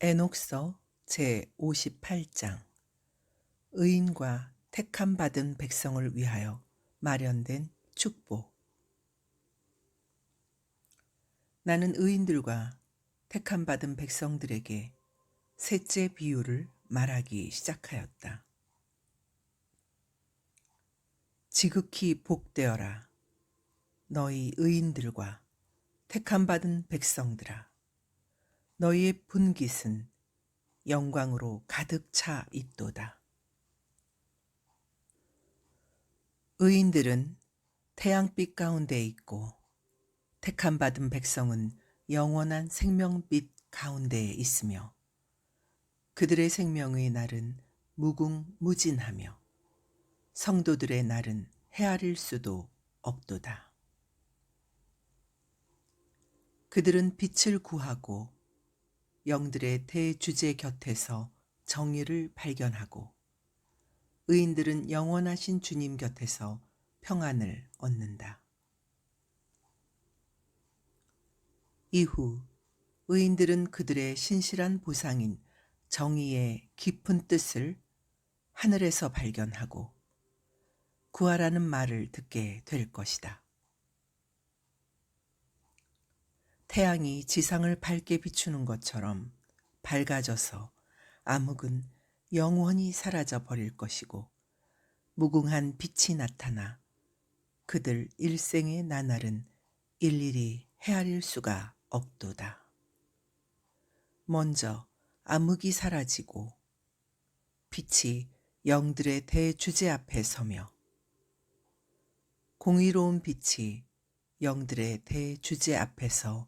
에녹서 제 58장. 의인과 택함 받은 백성을 위하여 마련된 축복. 나는 의인들과 택함 받은 백성들에게 셋째 비유를 말하기 시작하였다. 지극히 복되어라. 너희 의인들과 택함 받은 백성들아 너희의 분깃은 영광으로 가득 차 있도다. 의인들은 태양빛 가운데 있고 택함 받은 백성은 영원한 생명빛 가운데에 있으며 그들의 생명의 날은 무궁무진하며 성도들의 날은 헤아릴 수도 없도다. 그들은 빛을 구하고 영들의 대주제 곁에서 정의를 발견하고 의인들은 영원하신 주님 곁에서 평안을 얻는다. 이후 의인들은 그들의 신실한 보상인 정의의 깊은 뜻을 하늘에서 발견하고 구하라는 말을 듣게 될 것이다. 태양이 지상을 밝게 비추는 것처럼 밝아져서 암흑은 영원히 사라져 버릴 것이고 무궁한 빛이 나타나 그들 일생의 나날은 일일이 헤아릴 수가 없도다. 먼저 암흑이 사라지고 빛이 영들의 대주제 앞에 서며 공의로운 빛이 영들의 대주제 앞에서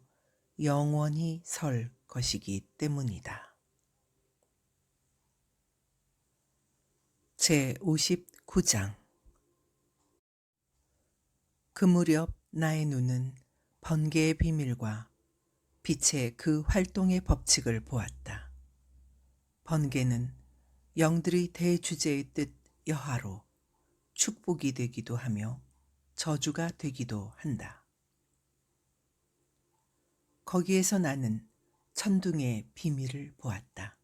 영원히 설 것이기 때문이다. 제 59장 그 무렵 나의 눈은 번개의 비밀과 빛의 그 활동의 법칙을 보았다. 번개는 영들의 대주제의 뜻 여하로 축복이 되기도 하며 저주가 되기도 한다. 거기에서 나는 천둥의 비밀을 보았다.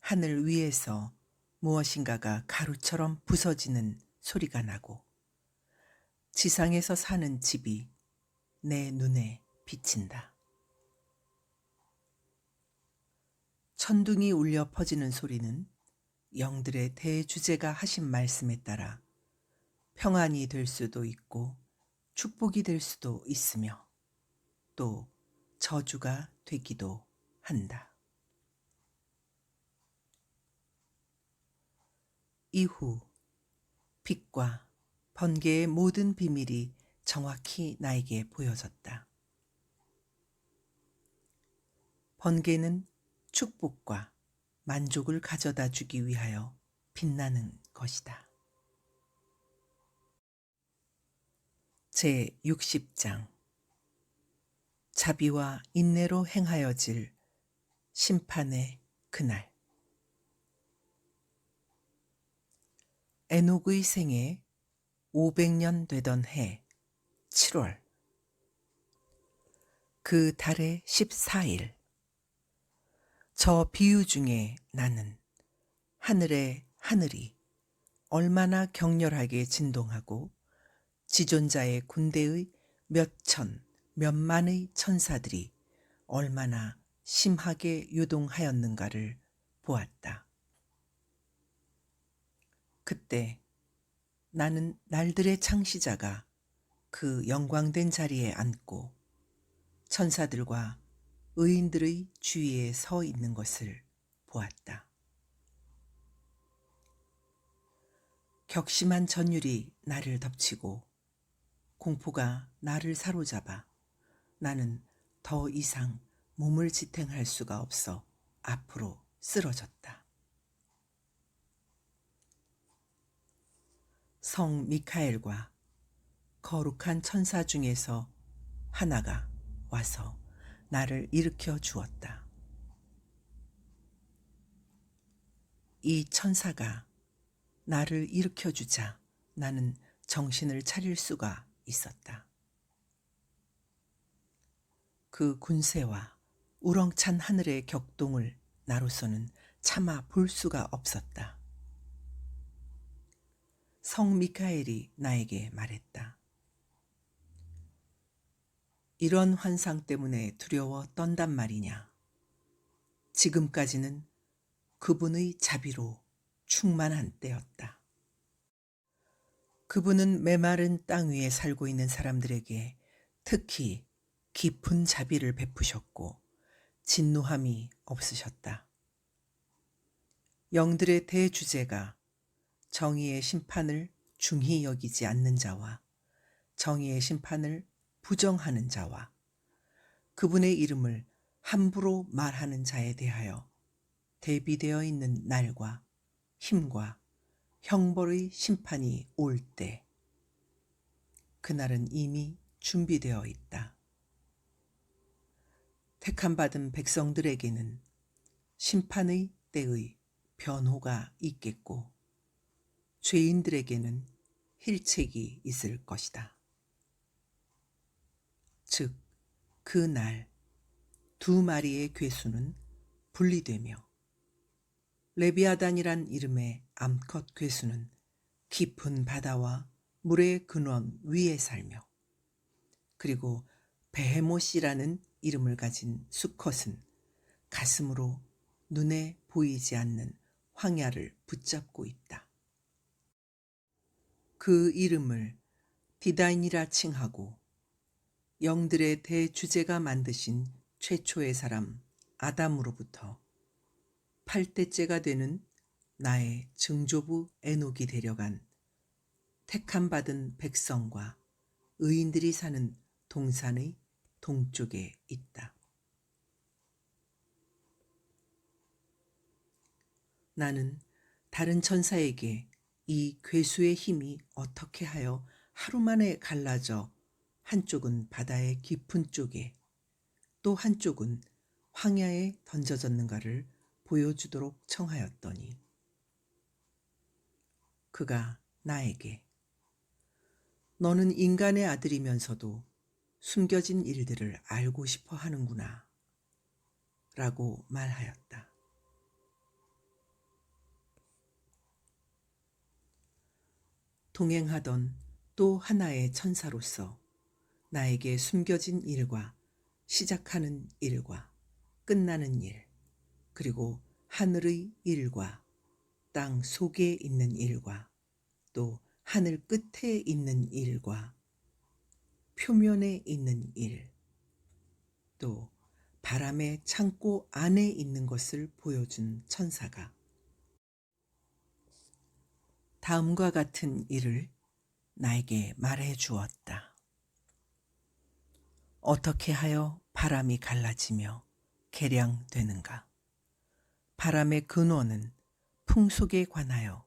하늘 위에서 무엇인가가 가루처럼 부서지는 소리가 나고 지상에서 사는 집이 내 눈에 비친다. 천둥이 울려 퍼지는 소리는 영들의 대주제가 하신 말씀에 따라 평안이 될 수도 있고 축복이 될 수도 있으며 또 저주가 되기도 한다. 이후 빛과 번개의 모든 비밀이 정확히 나에게 보여졌다. 번개는 축복과 만족을 가져다 주기 위하여 빛나는 것이다. 제 60장 자비와 인내로 행하여질 심판의 그날. 에녹의 생애 500년 되던 해 7월. 그 달의 14일. 저 비유 중에 나는 하늘의 하늘이 얼마나 격렬하게 진동하고 지존자의 군대의 몇 천, 몇만의 천사들이 얼마나 심하게 요동하였는가를 보았다. 그때 나는 날들의 창시자가 그 영광된 자리에 앉고 천사들과 의인들의 주위에 서 있는 것을 보았다. 격심한 전율이 나를 덮치고 공포가 나를 사로잡아 나는 더 이상 몸을 지탱할 수가 없어 앞으로 쓰러졌다. 성 미카엘과 거룩한 천사 중에서 하나가 와서 나를 일으켜 주었다. 이 천사가 나를 일으켜 주자 나는 정신을 차릴 수가 있었다. 그 군세와 우렁찬 하늘의 격동을 나로서는 차마 볼 수가 없었다. 성 미카엘이 나에게 말했다. 이런 환상 때문에 두려워 떤단 말이냐. 지금까지는 그분의 자비로 충만한 때였다. 그분은 메마른 땅 위에 살고 있는 사람들에게 특히 깊은 자비를 베푸셨고 진노함이 없으셨다. 영들의 대주제가 정의의 심판을 중히 여기지 않는 자와 정의의 심판을 부정하는 자와 그분의 이름을 함부로 말하는 자에 대하여 대비되어 있는 날과 힘과 형벌의 심판이 올 때, 그날은 이미 준비되어 있다. 택함받은 백성들에게는 심판의 때의 변호가 있겠고, 죄인들에게는 힐책이 있을 것이다. 즉, 그 날 두 마리의 괴수는 분리되며 레비아단이란 이름의 암컷 괴수는 깊은 바다와 물의 근원 위에 살며 그리고 베헤못이라는 이름을 가진 수컷은 가슴으로 눈에 보이지 않는 황야를 붙잡고 있다. 그 이름을 디다인이라 칭하고 영들의 대주제가 만드신 최초의 사람 아담으로부터 8대째가 되는 나의 증조부 에녹이 데려간 택함받은 백성과 의인들이 사는 동산의 동쪽에 있다. 나는 다른 천사에게 이 괴수의 힘이 어떻게 하여 하루 만에 갈라져 한쪽은 바다의 깊은 쪽에 또 한쪽은 황야에 던져졌는가를 보여주도록 청하였더니 그가 나에게 너는 인간의 아들이면서도 숨겨진 일들을 알고 싶어 하는구나 라고 말하였다. 동행하던 또 하나의 천사로서 나에게 숨겨진 일과 시작하는 일과 끝나는 일, 그리고 하늘의 일과 땅 속에 있는 일과 또 하늘 끝에 있는 일과 표면에 있는 일, 또 바람의 창고 안에 있는 것을 보여준 천사가 다음과 같은 일을 나에게 말해 주었다. 어떻게 하여 바람이 갈라지며 개량되는가? 바람의 근원은 풍속에 관하여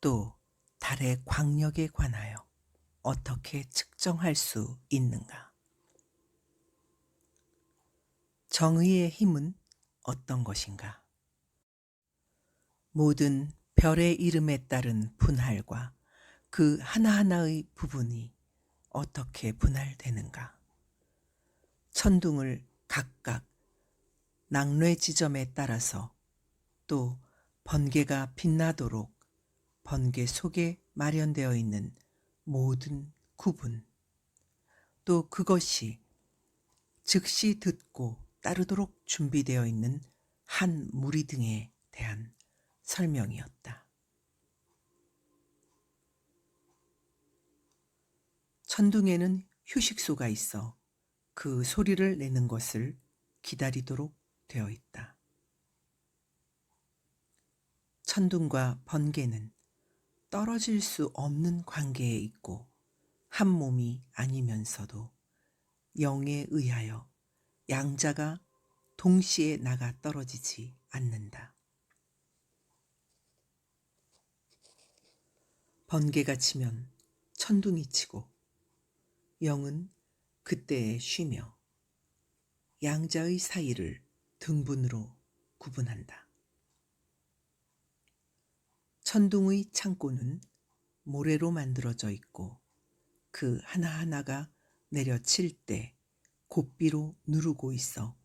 또 달의 광력에 관하여 어떻게 측정할 수 있는가? 정의의 힘은 어떤 것인가? 모든 별의 이름에 따른 분할과 그 하나하나의 부분이 어떻게 분할되는가? 천둥을 각각 낙뢰 지점에 따라서 또 번개가 빛나도록 번개 속에 마련되어 있는 모든 구분, 또 그것이 즉시 듣고 따르도록 준비되어 있는 한 무리 등에 대한 설명이었다. 천둥에는 휴식소가 있어 그 소리를 내는 것을 기다리도록 되어 있다. 천둥과 번개는 떨어질 수 없는 관계에 있고 한 몸이 아니면서도 영에 의하여 양자가 동시에 나가 떨어지지 않는다. 번개가 치면 천둥이 치고 영은 그때에 쉬며 양자의 사이를 등분으로 구분한다. 천둥의 창고는 모래로 만들어져 있고 그 하나하나가 내려칠 때 고삐로 누르고 있어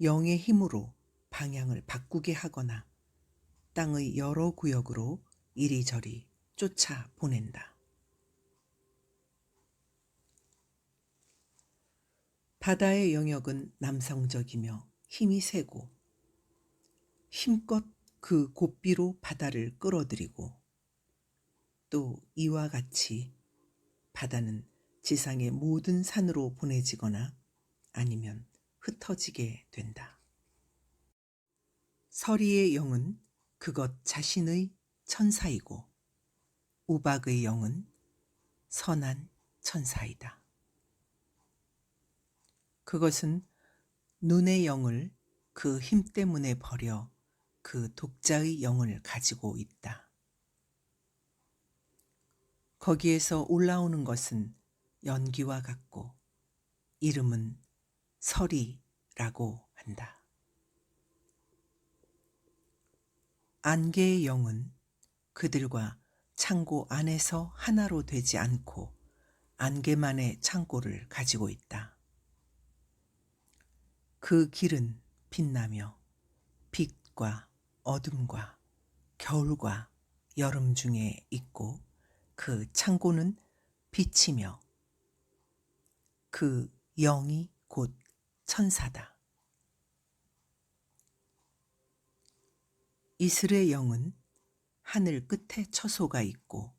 영의 힘으로 방향을 바꾸게 하거나 땅의 여러 구역으로 이리저리 쫓아 보낸다. 바다의 영역은 남성적이며 힘이 세고 힘껏 그 고삐로 바다를 끌어들이고 또 이와 같이 바다는 지상의 모든 산으로 보내지거나 아니면 흩어지게 된다. 서리의 영은 그것 자신의 천사이고 우박의 영은 선한 천사이다. 그것은 눈의 영을 그 힘 때문에 버려 그 독자의 영을 가지고 있다. 거기에서 올라오는 것은 연기와 같고 이름은 설이라고 한다. 안개의 영은 그들과 창고 안에서 하나로 되지 않고 안개만의 창고를 가지고 있다. 그 길은 빛나며 빛과 어둠과 겨울과 여름 중에 있고 그 창고는 빛이며 그 영이 곧 천사다. 이슬의 영은 하늘 끝에 처소가 있고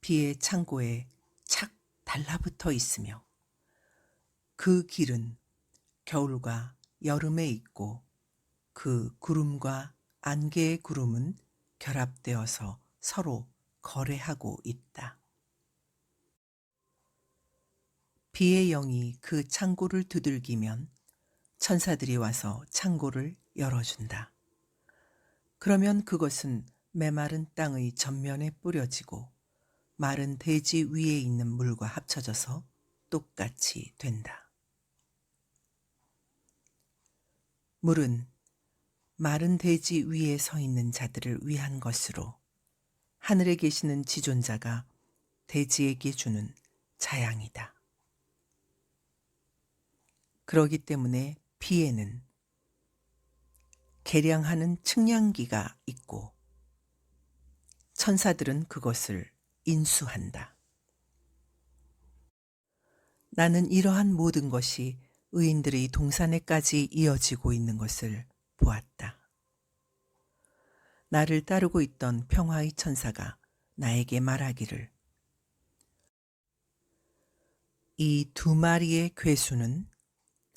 비의 창고에 착 달라붙어 있으며 그 길은 겨울과 여름에 있고 그 구름과 안개의 구름은 결합되어서 서로 거래하고 있다. 비의 영이 그 창고를 두들기면 천사들이 와서 창고를 열어준다. 그러면 그것은 메마른 땅의 전면에 뿌려지고 마른 대지 위에 있는 물과 합쳐져서 똑같이 된다. 물은 마른 대지 위에 서 있는 자들을 위한 것으로 하늘에 계시는 지존자가 대지에게 주는 자양이다. 그러기 때문에 비에는 계량하는 측량기가 있고 천사들은 그것을 인수한다. 나는 이러한 모든 것이 의인들의 동산에까지 이어지고 있는 것을 보았다. 나를 따르고 있던 평화의 천사가 나에게 말하기를 이 두 마리의 괴수는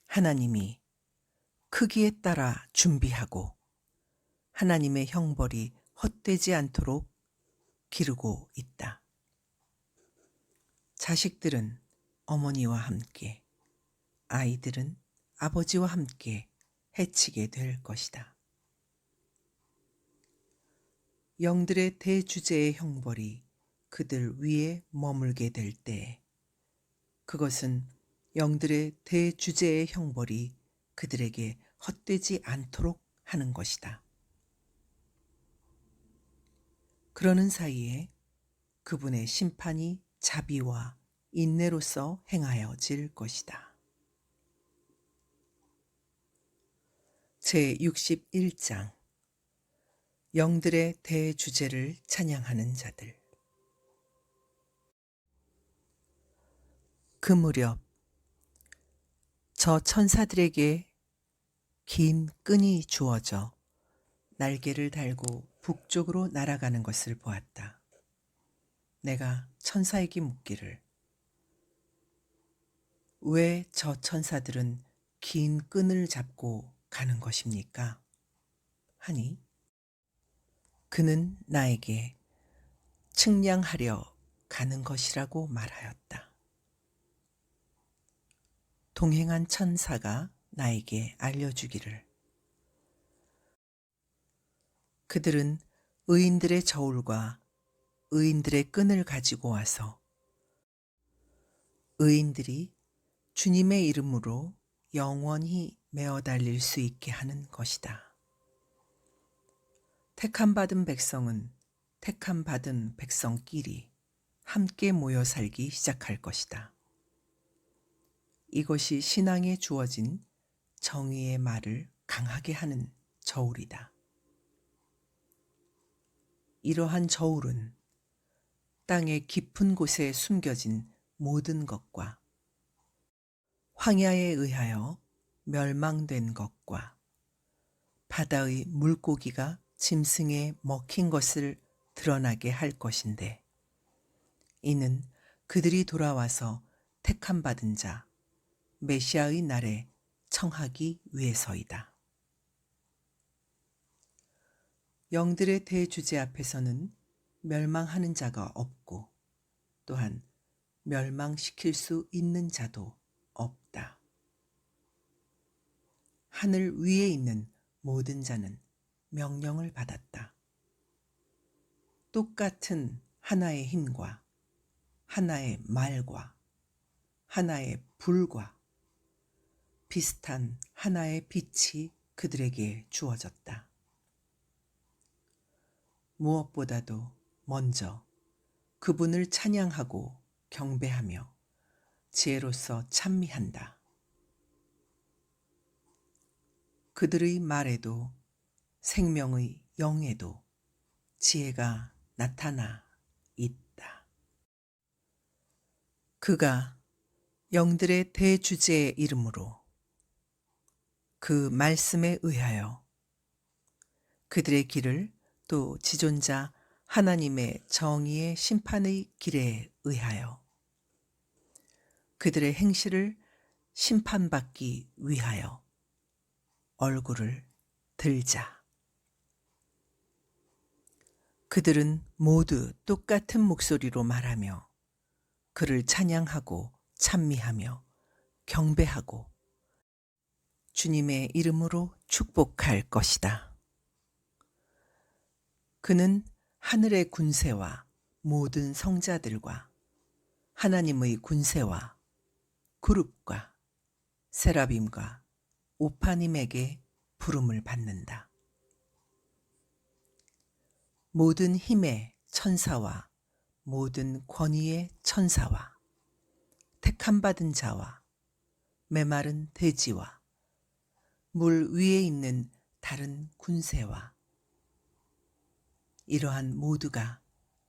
하나님이 크기에 따라 준비하고 하나님의 형벌이 헛되지 않도록 기르고 있다. 자식들은 어머니와 함께, 아이들은 아버지와 함께 해치게 될 것이다. 영들의 대주제의 형벌이 그들 위에 머물게 될 때, 그것은 영들의 대주제의 형벌이 그들에게 헛되지 않도록 하는 것이다. 그러는 사이에 그분의 심판이 자비와 인내로서 행하여질 것이다. 제 61장 영들의 대주제를 찬양하는 자들 그 무렵 저 천사들에게 긴 끈이 주어져 날개를 달고 북쪽으로 날아가는 것을 보았다. 내가 천사에게 묻기를 왜 저 천사들은 긴 끈을 잡고 가는 것입니까? 하니 그는 나에게 측량하려 가는 것이라고 말하였다. 동행한 천사가 나에게 알려주기를. 그들은 의인들의 저울과 의인들의 끈을 가지고 와서 의인들이 주님의 이름으로 영원히 메어 달릴 수 있게 하는 것이다. 택함 받은 백성은 택함 받은 백성끼리 함께 모여 살기 시작할 것이다. 이것이 신앙에 주어진 정의의 말을 강하게 하는 저울이다. 이러한 저울은 땅의 깊은 곳에 숨겨진 모든 것과 황야에 의하여 멸망된 것과 바다의 물고기가 짐승에 먹힌 것을 드러나게 할 것인데 이는 그들이 돌아와서 택함 받은 자 메시아의 날에 청하기 위해서이다. 영들의 대주제 앞에서는 멸망하는 자가 없고 또한 멸망시킬 수 있는 자도 없다. 하늘 위에 있는 모든 자는 명령을 받았다. 똑같은 하나의 힘과 하나의 말과 하나의 불과 비슷한 하나의 빛이 그들에게 주어졌다. 무엇보다도 먼저 그분을 찬양하고 경배하며 지혜로서 찬미한다. 그들의 말에도 생명의 영에도 지혜가 나타나 있다. 그가 영들의 대주제의 이름으로 그 말씀에 의하여 그들의 길을 또 지존자 하나님의 정의의 심판의 길에 의하여 그들의 행실을 심판받기 위하여 얼굴을 들자. 그들은 모두 똑같은 목소리로 말하며 그를 찬양하고 찬미하며 경배하고 주님의 이름으로 축복할 것이다. 그는 하늘의 군세와 모든 성자들과 하나님의 군세와 그룹과 세라빔과 오파님에게 부름을 받는다. 모든 힘의 천사와 모든 권위의 천사와 택함 받은 자와 메마른 돼지와 물 위에 있는 다른 군세와 이러한 모두가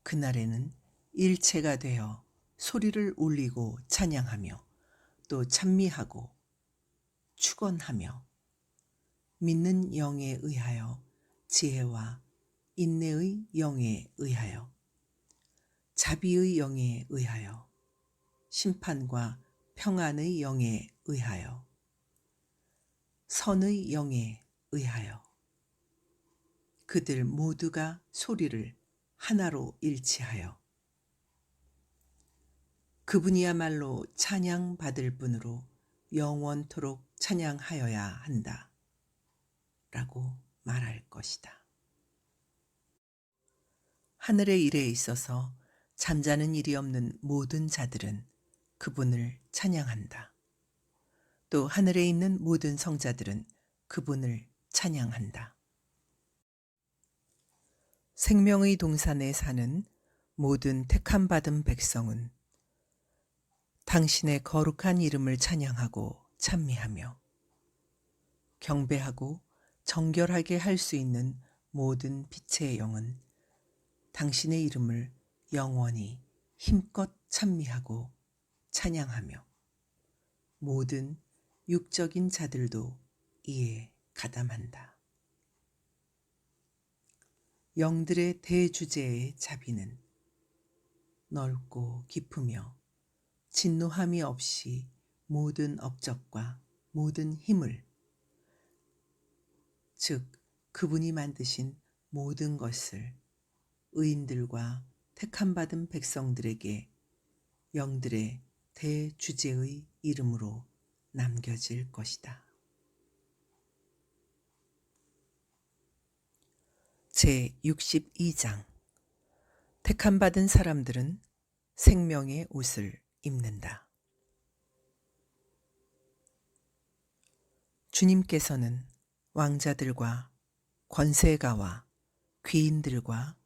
그날에는 일체가 되어 소리를 울리고 찬양하며 또 찬미하고 축원하며 믿는 영에 의하여 지혜와 인내의 영에 의하여 자비의 영에 의하여 심판과 평안의 영에 의하여 선의 영에 의하여. 그들 모두가 소리를 하나로 일치하여 그분이야말로 찬양 받을 분으로 영원토록 찬양하여야 한다. 라고 말할 것이다. 하늘의 일에 있어서 잠자는 일이 없는 모든 자들은 그분을 찬양한다. 또 하늘에 있는 모든 성자들은 그분을 찬양한다. 생명의 동산에 사는 모든 택함 받은 백성은 당신의 거룩한 이름을 찬양하고 찬미하며 경배하고 정결하게 할 수 있는 모든 빛의 영은 당신의 이름을 영원히 힘껏 찬미하고 찬양하며 모든 육적인 자들도 이에 가담한다. 영들의 대주제의 자비는 넓고 깊으며 진노함이 없이 모든 업적과 모든 힘을 즉 그분이 만드신 모든 것을 의인들과 택함 받은 백성들에게 영들의 대주제의 이름으로 남겨질 것이다. 제 62장 택함 받은 사람들은 생명의 옷을 입는다. 주님께서는 왕자들과 권세가와 귀인들과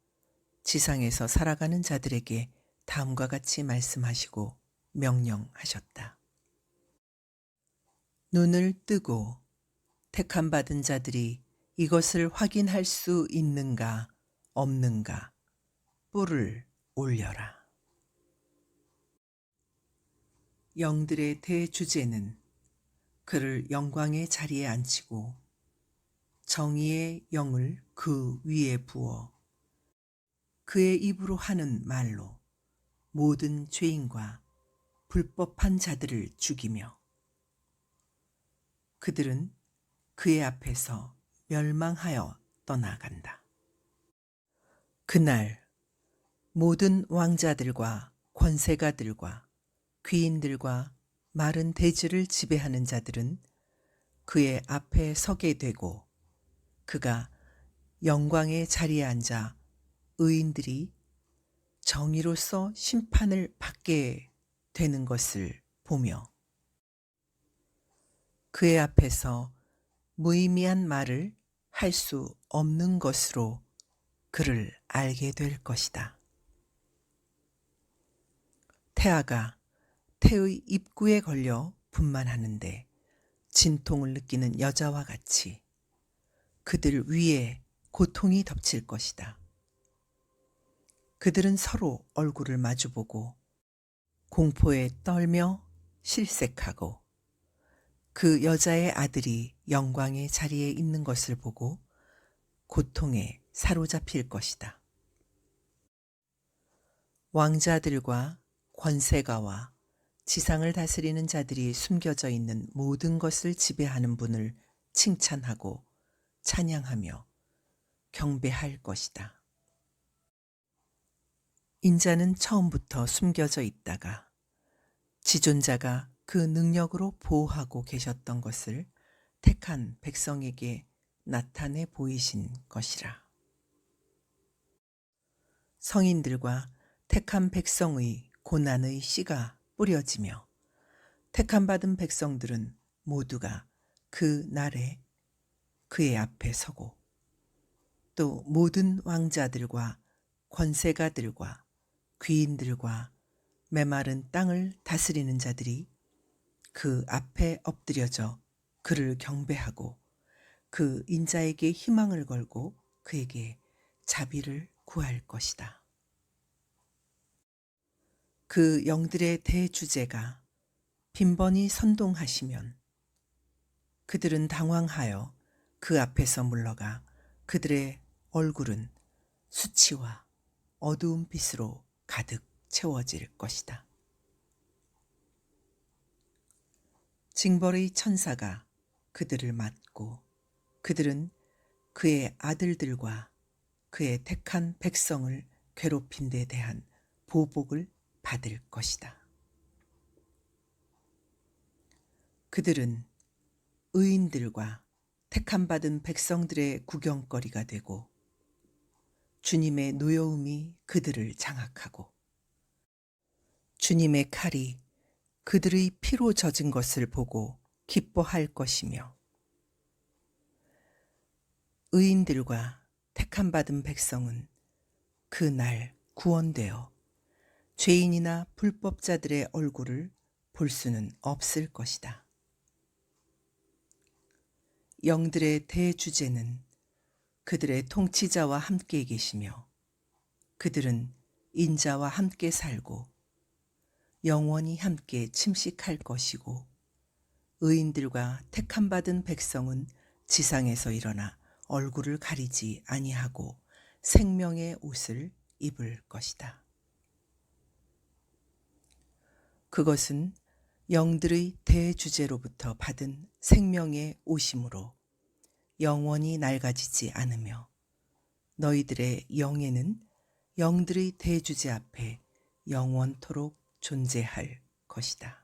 지상에서 살아가는 자들에게 다음과 같이 말씀하시고 명령하셨다. 눈을 뜨고 택함 받은 자들이 이것을 확인할 수 있는가 없는가 뿔을 올려라. 영들의 대주제는 그를 영광의 자리에 앉히고 정의의 영을 그 위에 부어 그의 입으로 하는 말로 모든 죄인과 불법한 자들을 죽이며 그들은 그의 앞에서 멸망하여 떠나간다. 그날 모든 왕자들과 권세가들과 귀인들과 마른 대지를 지배하는 자들은 그의 앞에 서게 되고 그가 영광의 자리에 앉아 의인들이 정의로서 심판을 받게 되는 것을 보며 그의 앞에서 무의미한 말을 할 수 없는 것으로 그를 알게 될 것이다. 태아가 태의 입구에 걸려 분만하는데 진통을 느끼는 여자와 같이 그들 위에 고통이 덮칠 것이다. 그들은 서로 얼굴을 마주보고 공포에 떨며 실색하고 그 여자의 아들이 영광의 자리에 있는 것을 보고 고통에 사로잡힐 것이다. 왕자들과 권세가와 지상을 다스리는 자들이 숨겨져 있는 모든 것을 지배하는 분을 칭찬하고 찬양하며 경배할 것이다. 인자는 처음부터 숨겨져 있다가 지존자가 그 능력으로 보호하고 계셨던 것을 택한 백성에게 나타내 보이신 것이라. 성인들과 택한 백성의 고난의 씨가 뿌려지며 택함 받은 백성들은 모두가 그 날에 그의 앞에 서고 또 모든 왕자들과 권세가들과 귀인들과 메마른 땅을 다스리는 자들이 그 앞에 엎드려져 그를 경배하고 그 인자에게 희망을 걸고 그에게 자비를 구할 것이다. 그 영들의 대주제가 빈번히 선동하시면 그들은 당황하여 그 앞에서 물러가 그들의 얼굴은 수치와 어두운 빛으로 가득 채워질 것이다. 징벌의 천사가 그들을 맞고 그들은 그의 아들들과 그의 택한 백성을 괴롭힌 데 대한 보복을 받을 것이다. 그들은 의인들과 택함 받은 백성들의 구경거리가 되고 주님의 노여움이 그들을 장악하고 주님의 칼이 그들의 피로 젖은 것을 보고 기뻐할 것이며 의인들과 택함 받은 백성은 그 날 구원되어 죄인이나 불법자들의 얼굴을 볼 수는 없을 것이다. 영들의 대주제는 그들의 통치자와 함께 계시며 그들은 인자와 함께 살고 영원히 함께 침식할 것이고 의인들과 택함 받은 백성은 지상에서 일어나 얼굴을 가리지 아니하고 생명의 옷을 입을 것이다. 그것은 영들의 대주제로부터 받은 생명의 오심으로 영원히 낡아지지 않으며 너희들의 영에는 영들의 대주제 앞에 영원토록 존재할 것이다.